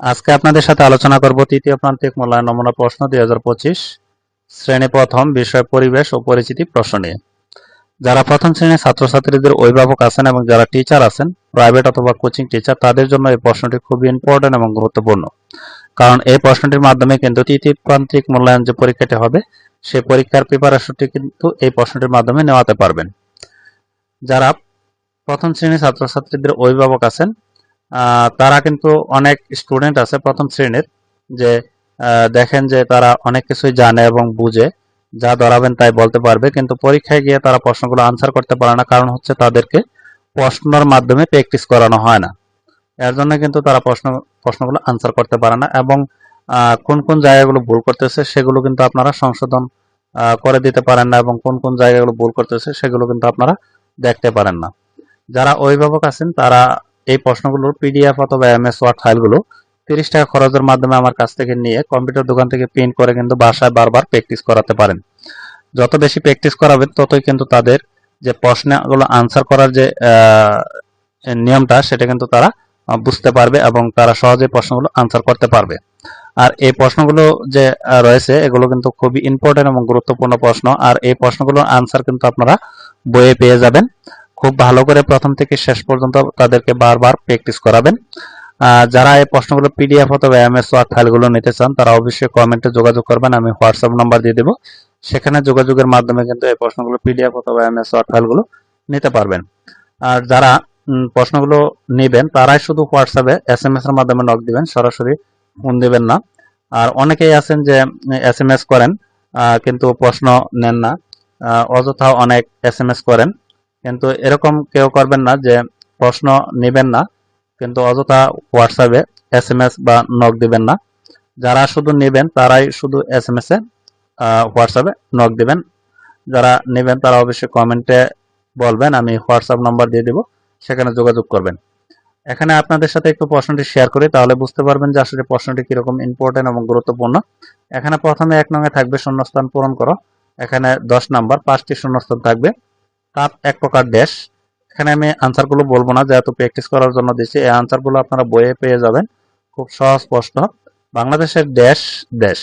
আজকে আপনাদের সাথে আলোচনা করব তৃতীয় প্রান্তিক মূল্যায়ন নমুনা প্রশ্ন দুই হাজার পঁচিশ। শ্রেণি প্রথম, বিষয় পরিবেশ ও পরিচিতি প্রশ্ন নিয়ে। যারা প্রথম শ্রেণির ছাত্রছাত্রীদের অভিভাবক আছেন এবং যারা টিচার আছেন প্রাইভেট অথবা কোচিং টিচার তাদের জন্য এই প্রশ্নটি খুবই ইম্পর্টেন্ট এবং গুরুত্বপূর্ণ। কারণ এই প্রশ্নটির মাধ্যমে কিন্তু তৃতীয় প্রান্তিক মূল্যায়ন যে পরীক্ষাটি হবে সেই পরীক্ষার প্রিপারেশনটি কিন্তু এই প্রশ্নটির মাধ্যমে নেওয়াতে পারবেন। যারা প্রথম শ্রেণির ছাত্রছাত্রীদের অভিভাবক আছেন তারা কিন্তু অনেক স্টুডেন্ট আছে প্রথম শ্রেণির, যে দেখেন যে তারা অনেক কিছুই জানে এবং বুঝে, যা ধরাবেন তাই বলতে পারবে, কিন্তু পরীক্ষায় গিয়ে তারা প্রশ্নগুলো আনসার করতে পারে না, কারণ হচ্ছে তাদেরকে প্রশ্নের মাধ্যমে প্র্যাকটিস করানো হয় না। এর জন্য কিন্তু তারা প্রশ্ন, প্রশ্নগুলো আনসার করতে পারে না এবং কোন কোন জায়গাগুলো ভুল করতেছে সেগুলো কিন্তু আপনারা সংশোধন করে দিতে পারেন না এবং কোন কোন জায়গাগুলো ভুল করতেছে সেগুলো কিন্তু আপনারা দেখতে পারেন না। যারা অভিভাবক আছেন তারা এই প্রশ্নগুলোর পিডিএফ অথবা এমএস ওয়ার্ড ফাইলগুলো তিরিশ টাকা খরচের মাধ্যমে আমার কাছ থেকে নিয়ে কম্পিউটার দোকান থেকে প্রিন্ট করে কিন্তু বাসায় বারবার প্র্যাকটিস করাতে পারেন। যত বেশি প্র্যাকটিস করাবেন, ততই কিন্তু তাদের যে প্রশ্নগুলো আনসার করার যে নিয়মটা, সেটা কিন্তু তারা বুঝতে পারবে এবং তারা সহজে প্রশ্নগুলো আনসার করতে পারবে। আর এই প্রশ্নগুলো যে রয়েছে, এগুলো কিন্তু খুবই ইম্পর্টেন্ট এবং গুরুত্বপূর্ণ প্রশ্ন। আর এই প্রশ্নগুলোর আনসার কিন্তু আপনারা বইয়ে পেয়ে যাবেন। খুব ভালো করে প্রথম থেকে শেষ পর্যন্ত তাদেরকে বারবার প্র্যাকটিস করাবেন। যারা এই প্রশ্নগুলো পিডিএফ অথবা এম এস ওয়ার্ড ফাইলগুলো নিতে চান, তারা অবশ্যই কমেন্টে যোগাযোগ করবেন, আমি হোয়াটসঅ্যাপ নাম্বার দিয়ে দেবো। সেখানে যোগাযোগের মাধ্যমে কিন্তু এই প্রশ্নগুলো পিডিএফ অথবা এমএস ওয়ার্ড ফাইলগুলো নিতে পারবেন। আর যারা প্রশ্নগুলো নেবেন, তারাই শুধু হোয়াটসঅ্যাপে এস এম এস এর মাধ্যমে নক দিবেন, সরাসরি ফোন দিবেন না। আর অনেকেই আছেন যে এস এম এস করেন কিন্তু প্রশ্ন নেন না। অযথা অনেক এস এম এস করেন। কিন্তু এরকম কেউ করবেন না যে প্রশ্ন নেবেন না, কিন্তু অযথা হোয়াটসঅ্যাপে এস এম এস বা নক দিবেন না। যারা শুধু নেবেন তারাই শুধু এস এম এস এ হোয়াটসঅ্যাপে নক দিবেন। যারা নেবেন তারা অবশ্যই কমেন্টে বলবেন, আমি হোয়াটসঅ্যাপ নাম্বার দিয়ে দিব, সেখানে যোগাযোগ করবেন। এখানে আপনাদের সাথে একটু প্রশ্নটি শেয়ার করি, তাহলে বুঝতে পারবেন যে আসলে প্রশ্নটি কীরকম ইম্পর্টেন্ট এবং গুরুত্বপূর্ণ। এখানে প্রথমে এক নঙে থাকবে শূন্যস্থান পূরণ করো। এখানে দশ নাম্বার, পাঁচটি শূন্যস্থান থাকবে। তাপ এক প্রকার ড্যাশ এখানে আমি আনসারগুলো বলব না, যেহেতু প্র্যাকটিস করার জন্য দিচ্ছি এই আনসারগুলো আপনারা বইয়ে পেয়ে যাবেন। খুব সহজ প্রশ্ন। বাংলাদেশের ড্যাশ দেশ।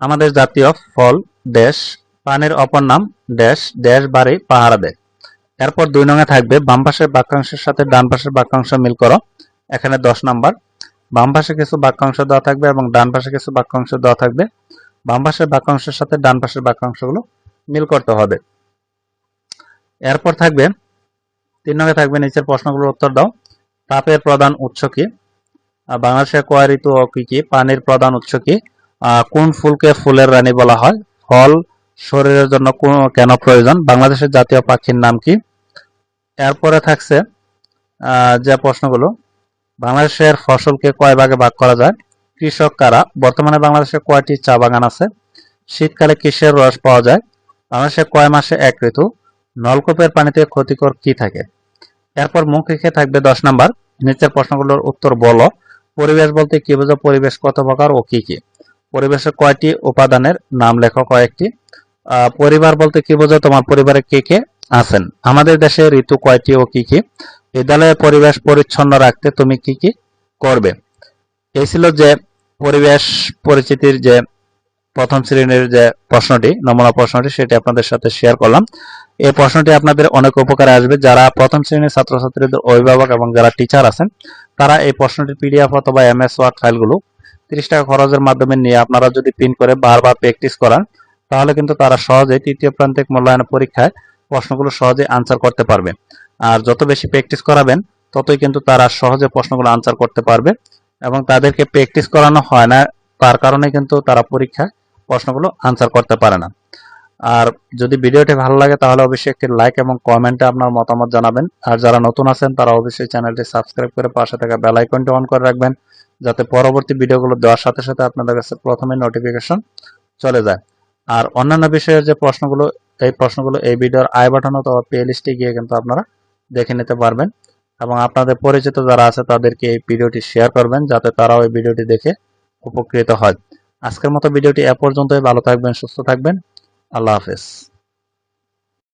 আমাদের জাতীয় ফল ড্যাশ পানির অপর নাম ড্যাশ ড্যাশ বাড়ি, পাহারা দেয়। এরপর দুই নঙে থাকবে, বাম পাশের বাক্যাংশের সাথে ডান পাশের বাক্যাংশ মিল করো। এখানে দশ নাম্বার। বাম পাশে কিছু বাক্যাংশ দেওয়া থাকবে এবং ডান পাশে কিছু বাক্যাংশ দেওয়া থাকবে। বাম পাশের বাক্যাংশের সাথে ডান পাশের বাক্যাংশগুলো মিল করতে হবে। এরপর থাকবে, তিন নঙ্গে থাকবে নিচের প্রশ্নগুলোর উত্তর দাও। তাপের প্রধান উৎস কি? বাংলাদেশের কয় ঋতু কি কি? পানির প্রধান উৎস কি? কোন ফুলকে ফুলের রানী বলা হয়? ফল, শরীরের জন্য কোন- কেন প্রয়োজন? বাংলাদেশের জাতীয় পাখির নাম কি? এরপরে থাকছে যে প্রশ্নগুলো, বাংলাদেশের ফসলকে কয় ভাগে ভাগ করা যায়? কৃষক কারা? বর্তমানে বাংলাদেশে কয়টি চা বাগান আছে? শীতকালে কিসের রস পাওয়া যায়? বাংলাদেশে কয় মাসে এক ঋতু? নলকূপের পানিতে ক্ষতিকর কি থাকে? এরপর মুখ রেখে থাকবে দশ নাম্বার। নিচের প্রশ্নগুলোর উত্তর বলো। পরিবেশ বলতে কি বোঝো? পরিবেশ কত প্রকার ও কি কি? পরিবেশের কয়টি উপাদানের নাম লেখো কয়েকটি। পরিবার বলতে কি বোঝো? তোমার পরিবারে কে কে আছেন? আমাদের দেশে ঋতু কয়টি ও কি কি? বিদ্যালয়ে পরিবেশ পরিচ্ছন্ন রাখতে তুমি কি কি করবে? এই ছিল যে পরিবেশ পরিচিতির যে প্রথম শ্রেণির যে প্রশ্নটি, নমুনা প্রশ্নটি, সেটি আপনাদের সাথে শেয়ার করলাম। এই প্রশ্নটি আপনাদের অনেক উপকারে আসবে। যারা প্রথম শ্রেণির ছাত্রছাত্রীদের অভিভাবক এবং যারা টিচার আছেন, তারা এই প্রশ্নটির পিডিএফ অথবা এমএস ওয়ার্ড ফাইলগুলো তিরিশ টাকা খরচের মাধ্যমে নিয়ে আপনারা যদি প্রিন্ট করে বারবার প্র্যাকটিস করান, তাহলে কিন্তু তারা সহজে তৃতীয় প্রান্তিক মূল্যায়ন পরীক্ষায় প্রশ্নগুলো সহজে আনসার করতে পারবে। আর যত বেশি প্র্যাকটিস করাবেন, ততই কিন্তু তারা সহজে প্রশ্নগুলো আনসার করতে পারবে। এবং তাদেরকে প্র্যাকটিস করানো হয় না। তার কারণে কিন্তু তারা পরীক্ষায় প্রশ্নগুলো আনসার করতে পারে না। আর যদি ভিডিওটি ভালো লাগে, তাহলে অবশ্যই একটি লাইক এবং কমেন্টে আপনার মতামত জানাবেন। আর যারা নতুন আছেন, তারা অবশ্যই চ্যানেলটি সাবস্ক্রাইব করে পাশে থাকা বেল আইকনটি অন করে রাখবেন, যাতে পরবর্তী ভিডিওগুলো দেওয়ার সাথে সাথে আপনাদের কাছে প্রথমে নোটিফিকেশন চলে যায়। আর অন্যান্য বিষয়ের যে প্রশ্নগুলো, এই প্রশ্নগুলো এই ভিডিওর আই বাটন অথবা প্লে লিস্টে গিয়ে কিন্তু আপনারা দেখে নিতে পারবেন। এবং আপনাদের পরিচিত যারা আছে তাদেরকে এই ভিডিওটি শেয়ার করবেন যাতে তারাও এই ভিডিওটি দেখে উপকৃত হয়। আজকের মতো ভিডিওটি এ পর্যন্তই। ভালো থাকবেন, সুস্থ থাকবেন। আল্লাহ হাফেজ।